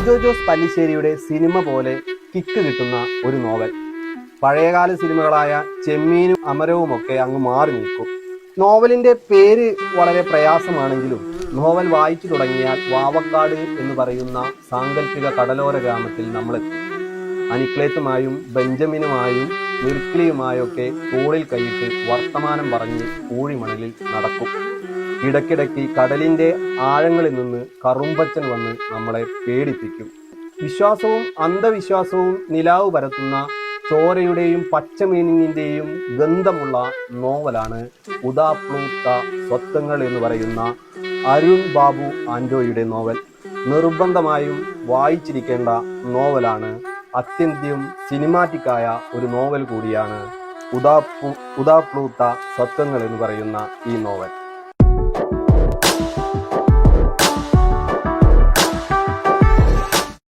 ലിജോ ജോസ് പല്ലിശ്ശേരിയുടെ സിനിമ പോലെ കിക്ക് കിട്ടുന്ന ഒരു നോവൽ. പഴയകാല സിനിമകളായ ചെമ്മീനും അമരവും ഒക്കെ അങ്ങ് മാറി നിൽക്കും. നോവലിന്റെ പേര് വളരെ പ്രയാസമാണെങ്കിലും നോവൽ വായിച്ചു തുടങ്ങിയാൽ വാവക്കാട് എന്ന് പറയുന്ന സാങ്കല്പിക കടലോര ഗ്രാമത്തിൽ നമ്മളെത്തും. അനിക്ലേത്തുമായും ബെഞ്ചമിനുമായും നിർക്കിളിയുമായൊക്കെ തോളിൽ കൈയിട്ട് വർത്തമാനം പറഞ്ഞ് കൂഴിമണലിൽ നടക്കും. ഇടയ്ക്കിടയ്ക്ക് കടലിന്റെ ആഴങ്ങളിൽ നിന്ന് കറുമ്പച്ചൻ വന്ന് നമ്മളെ പേടിപ്പിക്കും. വിശ്വാസവും അന്ധവിശ്വാസവും നിലാവ് പരത്തുന്ന ചോരയുടെയും പച്ചമീനിന്റെയും ഗന്ധമുള്ള നോവലാണ് ഉദാപ്ലൂത്ത സ്വത്വങ്ങൾ എന്ന് പറയുന്ന അരുൺ ബാബു ആൻഡോയുടെ നോവൽ. നിർബന്ധമായും വായിച്ചിരിക്കേണ്ട നോവലാണ് അത്യന്ത്യം സിനിമാറ്റിക്കായ ഒരു നോവൽ കൂടിയാണ് ഉദാപ്ലൂത്ത സത്വങ്ങൾ എന്ന് പറയുന്ന ഈ നോവൽ